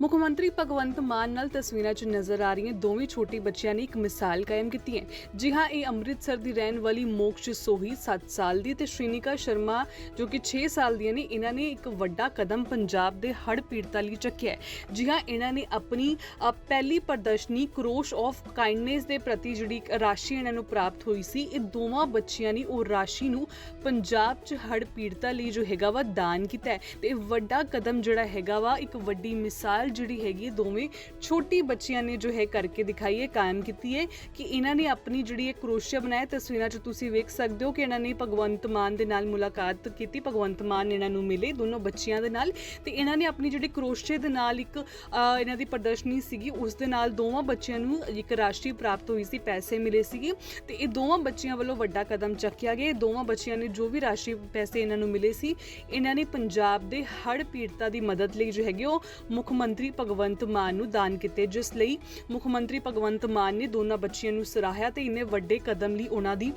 ਮੁੱਖ ਮੰਤਰੀ ਭਗਵੰਤ ਮਾਨ ਨਾਲ ਤਸਵੀਰਾਂ 'ਚ ਨਜ਼ਰ ਆ ਰਹੀਆਂ ਦੋਵੇਂ ਛੋਟੇ ਬੱਚਿਆਂ ਨੇ ਇੱਕ ਮਿਸਾਲ ਕਾਇਮ ਕੀਤੀ ਹੈ। ਜੀ ਹਾਂ, ਇਹ ਅੰਮ੍ਰਿਤਸਰ ਦੀ ਰਹਿਣ ਵਾਲੀ ਮੋਕਸ਼ ਸੋਹੀ 7 ਸਾਲ ਦੀ ਤੇ ਸ਼੍ਰੀਨਿਕਾ ਸ਼ਰਮਾ ਜੋ ਕਿ 6 ਸਾਲ ਦੀਆਂ ਨੇ, ਇਹਨਾਂ ਨੇ ਇੱਕ ਵੱਡਾ ਕਦਮ ਪੰਜਾਬ ਦੇ ਹੜ੍ਹ ਪੀੜਤਾਂ ਲਈ ਚੱਕਿਆ ਹੈ। ਜੀ ਹਾਂ, ਇਹਨਾਂ ਨੇ ਆਪਣੀ ਪਹਿਲੀ ਪ੍ਰਦਰਸ਼ਨੀ ਕਰੋਸ਼ ਆਫ ਕਾਈਂਡਨੈਸ ਦੇ ਪ੍ਰਤੀ ਜਿਹੜੀ ਰਾਸ਼ੀ ਇਹਨਾਂ ਨੂੰ ਪ੍ਰਾਪਤ ਹੋਈ ਸੀ, ਇਹ ਦੋਵਾਂ ਬੱਚਿਆਂ ਨੇ ਉਹ ਰਾਸ਼ੀ ਨੂੰ ਪੰਜਾਬ 'ਚ ਹੜ੍ਹ ਪੀੜਤਾਂ ਲਈ ਜੋ ਹੈਗਾ ਵਾ ਦਾਨ ਕੀਤਾ ਹੈ। ਤੇ ਇਹ ਵੱਡਾ ਕਦਮ ਜਿਹੜਾ ਹੈਗਾ ਵਾ, ਇੱਕ ਵੱਡੀ ਮਿਸਾਲ ਜਿਹੜੀ ਹੈਗੀ ਹੈ ਦੋਵੇਂ ਛੋਟੀ ਬੱਚਿਆਂ ਨੇ ਜੋ ਹੈ ਕਰਕੇ ਦਿਖਾਈ ਹੈ, ਕਾਇਮ ਕੀਤੀ ਹੈ ਕਿ ਇਹਨਾਂ ਨੇ ਆਪਣੀ ਜਿਹੜੀ ਇਹ ਕਰੋਸ਼ੀਆ ਬਣਾਇਆ ਤਸਵੀਰਾਂ 'ਚ ਤੁਸੀਂ ਵੇਖ ਸਕਦੇ ਹੋ ਕਿ ਇਹਨਾਂ ਨੇ ਭਗਵੰਤ ਮਾਨ ਦੇ ਨਾਲ ਮੁਲਾਕਾਤ ਕੀਤੀ। ਭਗਵੰਤ ਮਾਨ ਇਹਨਾਂ ਨੂੰ ਮਿਲੇ ਦੋਨੋਂ ਬੱਚਿਆਂ ਦੇ ਨਾਲ ਤੇ ਇਹਨਾਂ ਨੇ ਆਪਣੀ ਜਿਹੜੀ ਕਰੋਸ਼ੀਏ ਦੇ ਨਾਲ ਇੱਕ ਇਹਨਾਂ ਦੀ ਪ੍ਰਦਰਸ਼ਨੀ ਸੀਗੀ, ਉਸ ਦੇ ਨਾਲ ਦੋਵਾਂ ਬੱਚਿਆਂ ਨੂੰ ਇੱਕ ਰਾਸ਼ਟਰੀ ਪ੍ਰਾਪਤ ਹੋਈ ਸੀ, ਪੈਸੇ ਮਿਲੇ ਸੀਗੇ ਤੇ ਇਹ ਦੋਵਾਂ ਬੱਚਿਆਂ ਵੱਲੋਂ ਵੱਡਾ ਕਦਮ ਚੱਕਿਆ ਗਿਆ। ਦੋਵਾਂ ਬੱਚਿਆਂ ਨੇ ਜੋ ਵੀ ਰਾਸ਼ੀ ਪੈਸੇ ਇਹਨਾਂ ਨੂੰ ਮਿਲੇ ਸੀ, ਇਹਨਾਂ ਨੇ ਪੰਜਾਬ ਦੇ ਹੜ੍ਹ ਪੀੜਤਾ ਦੀ ਮਦਦ ਲਈ ਜੋ ਹੈਗੇ ਉਹ ਮੁੱਖ ਮੰਤਰੀ ਮੰਤਰੀ ਭਗਵੰਤ ਮਾਨ ਨੂੰ ਦਾਨ ਕੀਤੇ, ਜਿਸ ਲਈ ਮੁੱਖ ਮੰਤਰੀ ਭਗਵੰਤ ਮਾਨ ਨੇ ਦੋਨਾਂ ਬੱਚਿਆਂ ਨੂੰ ਸਰਾਹਿਆ ਤੇ ਇੰਨੇ ਵੱਡੇ ਕਦਮ ਲਈ ਉਹਨਾਂ ਦੀ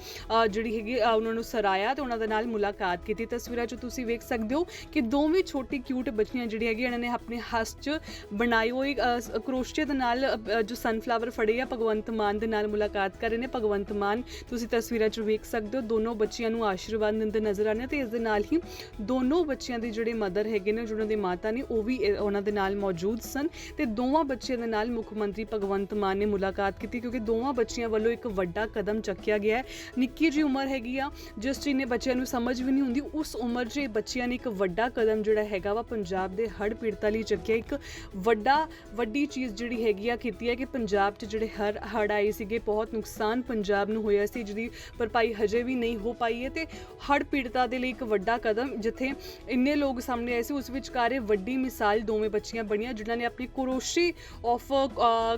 ਜਿਹੜੀ ਹੈਗੀ ਉਹਨਾਂ ਨੂੰ ਸਰਾਇਆ ਤੇ ਉਹਨਾਂ ਦੇ ਨਾਲ ਮੁਲਾਕਾਤ ਕੀਤੀ। ਤਸਵੀਰਾਂ 'ਚ ਤੁਸੀਂ ਵੇਖ ਸਕਦੇ ਹੋ ਕਿ ਦੋਵੇਂ ਛੋਟੀ ਕਿਊਟ ਬੱਚੀਆਂ ਜਿਹੜੀ ਹੈਗੀ ਇਹਨਾਂ ਨੇ ਆਪਣੇ ਹੱਥ 'ਚ ਬਣਾਈ ਹੋਈ ਕਰੋਸ਼ੇ ਦੇ ਨਾਲ ਜੋ ਸਨਫਲਾਵਰ ਫੜੇ ਆ, ਭਗਵੰਤ ਮਾਨ ਦੇ ਨਾਲ ਮੁਲਾਕਾਤ ਕਰ ਰਹੇ ਨੇ। ਭਗਵੰਤ ਮਾਨ, ਤੁਸੀਂ ਤਸਵੀਰਾਂ 'ਚ ਵੇਖ ਸਕਦੇ ਹੋ, ਦੋਨੋਂ ਬੱਚਿਆਂ ਨੂੰ ਆਸ਼ੀਰਵਾਦ ਦਿੰਦੇ ਨਜ਼ਰ ਆ ਰਹੇ ਨੇ ਤੇ ਇਸ ਦੇ ਨਾਲ ਹੀ ਦੋਨੋਂ ਬੱਚਿਆਂ ਦੇ ਜਿਹੜੇ ਮਦਰ ਹੈਗੇ ਨੇ, ਜਿਹਨਾਂ ਦੇ ਮਾਤਾ ਨੇ, ਉਹ ਵੀ ਉਹਨਾਂ ਦੇ ਨਾਲ ਮੌਜੂਦ ਸਨ ਤੇ ਦੋਵਾਂ ਬੱਚਿਆਂ ਦੇ ਨਾਲ ਮੁੱਖ ਮੰਤਰੀ ਭਗਵੰਤ ਮਾਨ ਨੇ ਮੁਲਾਕਾਤ ਕੀਤੀ ਕਿਉਂਕਿ ਦੋਵਾਂ ਬੱਚਿਆਂ ਵੱਲੋਂ ਇੱਕ ਵੱਡਾ ਕਦਮ ਚੱਕਿਆ ਗਿਆ ਹੈ। ਨਿੱਕੀ ਜਿਹੀ ਉਮਰ ਹੈਗੀ ਆ, ਜਿਸ ਚੀਜ਼ ਨੇ ਬੱਚਿਆਂ ਨੂੰ ਸਮਝ ਵੀ ਨਹੀਂ ਹੁੰਦੀ, ਉਸ ਉਮਰ 'ਚ ਬੱਚਿਆਂ ਨੇ ਇੱਕ ਵੱਡਾ ਕਦਮ ਜਿਹੜਾ ਹੈਗਾ ਵਾ ਪੰਜਾਬ ਦੇ ਹੜ੍ਹ ਪੀੜਤਾਂ ਲਈ ਚੱਕਿਆ। ਇੱਕ ਵੱਡਾ, ਵੱਡੀ ਚੀਜ਼ ਜਿਹੜੀ ਹੈਗੀ ਆ ਕੀਤੀ ਹੈ ਕਿ ਪੰਜਾਬ 'ਚ ਜਿਹੜੇ ਹਰ, ਹੜ੍ਹ ਆਏ ਸੀਗੇ, ਬਹੁਤ ਨੁਕਸਾਨ ਪੰਜਾਬ ਨੂੰ ਹੋਇਆ ਸੀ, ਜਿਹਦੀ ਭਰਪਾਈ ਹਜੇ ਵੀ ਨਹੀਂ ਹੋ ਪਾਈ ਹੈ ਤੇ ਹੜ੍ਹ ਪੀੜਤਾਂ ਦੇ ਲਈ ਇੱਕ ਵੱਡਾ ਕਦਮ ਜਿੱਥੇ ਇੰਨੇ ਲੋਕ ਸਾਹਮਣੇ ਆਏ ਸੀ, ਉਸ ਵਿਚਕਾਰ ਇਹ ਵੱਡੀ ਮਿਸਾਲ ਦੋਵੇਂ ਬੱਚੀਆਂ ਬਣੀਆਂ ਜਿਨ੍ਹਾਂ ਨੇ ਆਪਣੀ ਕਰੋਸ਼ੀ ਆਫ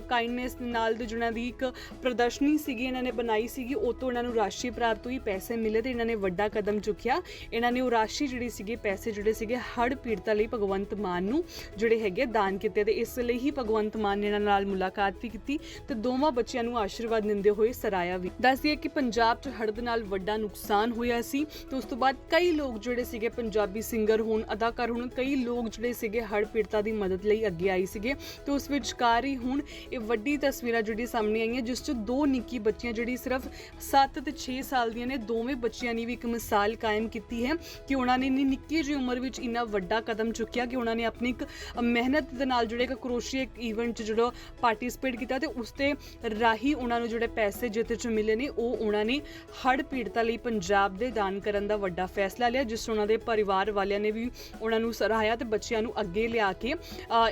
ਕਾਈਂਡਨੈਸ ਨਾਲ ਦੇ ਜਿਨ੍ਹਾਂ ਦੀ ਇੱਕ ਪ੍ਰਦਰਸ਼ਨੀ ਸੀਗੀ, ਇਹਨਾਂ ਨੇ ਬਣਾਈ ਸੀਗੀ, ਉਹ ਤੋਂ ਇਹਨਾਂ ਨੂੰ ਰਾਸ਼ੀ ਪ੍ਰਾਪਤ ਹੋਈ, ਪੈਸੇ ਮਿਲੇ ਤੇ ਇਹਨਾਂ ਨੇ ਵੱਡਾ ਕਦਮ ਚੁੱਕਿਆ। ਇਹਨਾਂ ਨੇ ਉਹ ਰਾਸ਼ੀ ਜਿਹੜੀ ਸੀਗੀ, ਪੈਸੇ ਜਿਹੜੇ ਸੀਗੇ, ਹੜ੍ਹ ਪੀੜਤਾਂ ਲਈ ਭਗਵੰਤ ਮਾਨ ਨੂੰ ਜਿਹੜੇ ਹੈਗੇ ਦਾਨ ਕੀਤੇ ਤੇ ਇਸ ਲਈ ਹੀ ਭਗਵੰਤ ਮਾਨ ਨੇ ਇਹਨਾਂ ਨਾਲ ਮੁਲਾਕਾਤ ਵੀ ਕੀਤੀ ਤੇ ਦੋਵਾਂ ਬੱਚਿਆਂ ਨੂੰ ਆਸ਼ੀਰਵਾਦ ਦਿੰਦੇ ਹੋਏ ਸਰਾਇਆ ਵੀ। ਦੱਸਦੀ ਹੈ ਕਿ ਪੰਜਾਬ 'ਚ ਹੜ੍ਹ ਨਾਲ ਵੱਡਾ ਨੁਕਸਾਨ ਹੋਇਆ ਸੀ ਤੇ ਉਸ ਤੋਂ ਬਾਅਦ ਕਈ ਲੋਕ ਜਿਹੜੇ ਸੀਗੇ, ਪੰਜਾਬੀ ਸਿੰਗਰ ਹੋਣ, ਅਦਾਕਾਰ ਹੋਣ, ਕਈ ਲੋਕ ਜਿਹੜੇ ਸੀਗੇ, ਹੜ੍ਹ ਪੀੜਤਾਂ ਦੀ ਮਦਦ ਲਈ ਅੱਗੇ ਆਈ ਸੀਗੇ। ਤੇ ਉਸ ਵਿਚਕਾਰ ਹੀ ਹੁਣ ਇਹ ਵੱਡੀ ਤਸਵੀਰਾਂ ਜਿਹੜੀ ਸਾਹਮਣੇ ਆਈਆਂ, ਜਿਸ 'ਚ ਦੋ ਨਿੱਕੀ ਬੱਚੀਆਂ ਜਿਹੜੀ ਸਿਰਫ 7 ਤੇ 6 ਸਾਲ ਦੀਆਂ ਨੇ, ਦੋਵੇਂ ਬੱਚਿਆਂ ਨੇ ਵੀ ਇੱਕ ਮਿਸਾਲ ਕਾਇਮ ਕੀਤੀ ਹੈ ਕਿ ਉਹਨਾਂ ਨੇ ਇੰਨੀ ਨਿੱਕੀ ਜਿਹੀ ਉਮਰ ਵਿੱਚ ਇੰਨਾ ਵੱਡਾ ਕਦਮ ਚੁੱਕਿਆ ਕਿ ਉਹਨਾਂ ਨੇ ਆਪਣੀ ਇੱਕ ਮਿਹਨਤ ਦੇ ਨਾਲ ਜਿਹੜੇ ਇੱਕ ਕਰੋਸ਼ੀਏ ਇੱਕ ਇਵੈਂਟ 'ਚ ਜਿਹੜਾ ਪਾਰਟਿਸਿਪੇਟ ਕੀਤਾ ਤੇ ਉਸ ਤੇ ਰਾਹੀਂ ਉਹਨਾਂ ਨੂੰ ਜਿਹੜੇ ਪੈਸੇ ਜਿੱਤ 'ਚ ਮਿਲੇ ਨੇ, ਉਹ ਉਹਨਾਂ ਨੇ ਹੜ੍ਹ ਪੀੜਤਾ ਲਈ ਪੰਜਾਬ ਦੇ ਦਾਨ ਕਰਨ ਦਾ ਵੱਡਾ ਫੈਸਲਾ ਲਿਆ, ਜਿਸ 'ਚ ਉਹਨਾਂ ਦੇ ਪਰਿਵਾਰ ਵਾਲਿਆਂ ਨੇ ਵੀ ਉਹਨਾਂ ਨੂੰ ਸਰਾਹਿਆ ਤੇ ਬੱਚਿਆਂ ਨੂੰ ਅੱਗੇ ਲਿਆ ਕੇ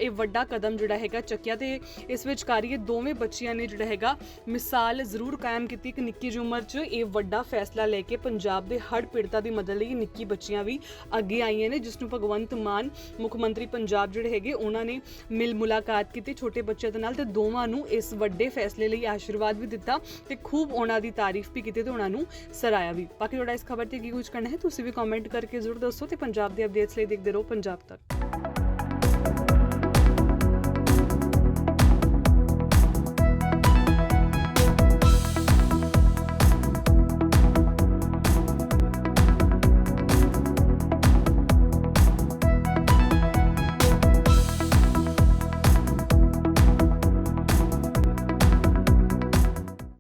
ਇਹ ਵੱਡਾ ਕਦਮ ਜਿਹੜਾ ਹੈਗਾ ਚੱਕਿਆ ਤੇ ਇਸ ਵਿੱਚ ਕਾਰੀਏ ਦੋਵੇਂ ਬੱਚਿਆਂ ਨੇ ਜਿਹੜਾ ਹੈਗਾ ਮਿਸਾਲ ਜ਼ਰੂਰ ਕਾਇਮ ਕੀਤੀ। ਕਿ ਨਿੱਕੀ ਜਿਹੀ ਉਮਰ 'ਚ ਇਹ ਵੱਡਾ ਫੈਸਲਾ ਲੈ ਕੇ ਪੰਜਾਬ ਦੇ ਹੜ੍ਹ ਪੀੜਤਾਂ ਦੀ ਮਦਦ ਲਈ ਨਿੱਕੀ ਬੱਚੀਆਂ ਵੀ ਅੱਗੇ ਆਈਆਂ ਨੇ, ਜਿਸ ਨੂੰ ਭਗਵੰਤ ਮਾਨ, ਮੁੱਖ ਮੰਤਰੀ ਪੰਜਾਬ ਜਿਹੜੇ ਹੈਗੇ ਉਹਨਾਂ ਨੇ ਮਿਲ ਮੁਲਾਕਾਤ ਕੀਤੀ ਛੋਟੇ ਬੱਚਿਆਂ ਦੇ ਨਾਲ ਤੇ ਦੋਵਾਂ ਨੂੰ ਇਸ ਵੱਡੇ ਫੈਸਲੇ ਲਈ ਆਸ਼ੀਰਵਾਦ ਵੀ ਦਿੱਤਾ ਤੇ ਖੂਬ ਉਹਨਾਂ ਦੀ ਤਾਰੀਫ ਵੀ ਕੀਤੀ ਤੇ ਉਹਨਾਂ ਨੂੰ ਸਰਾਇਆ ਵੀ। ਬਾਕੀ ਤੁਹਾਡਾ ਇਸ ਖਬਰ ਤੇ ਕੀ ਕੁਝ ਕਹਿਣਾ ਹੈ, ਤੁਸੀਂ ਵੀ ਕਮੈਂਟ ਕਰਕੇ ਜ਼ਰੂਰ ਦੱਸੋ ਤੇ ਪੰਜਾਬ ਦੇ ਅਪਡੇਟਸ ਲਈ ਦੇਖਦੇ ਰਹੋ ਪੰਜਾਬ ਤੱਕ।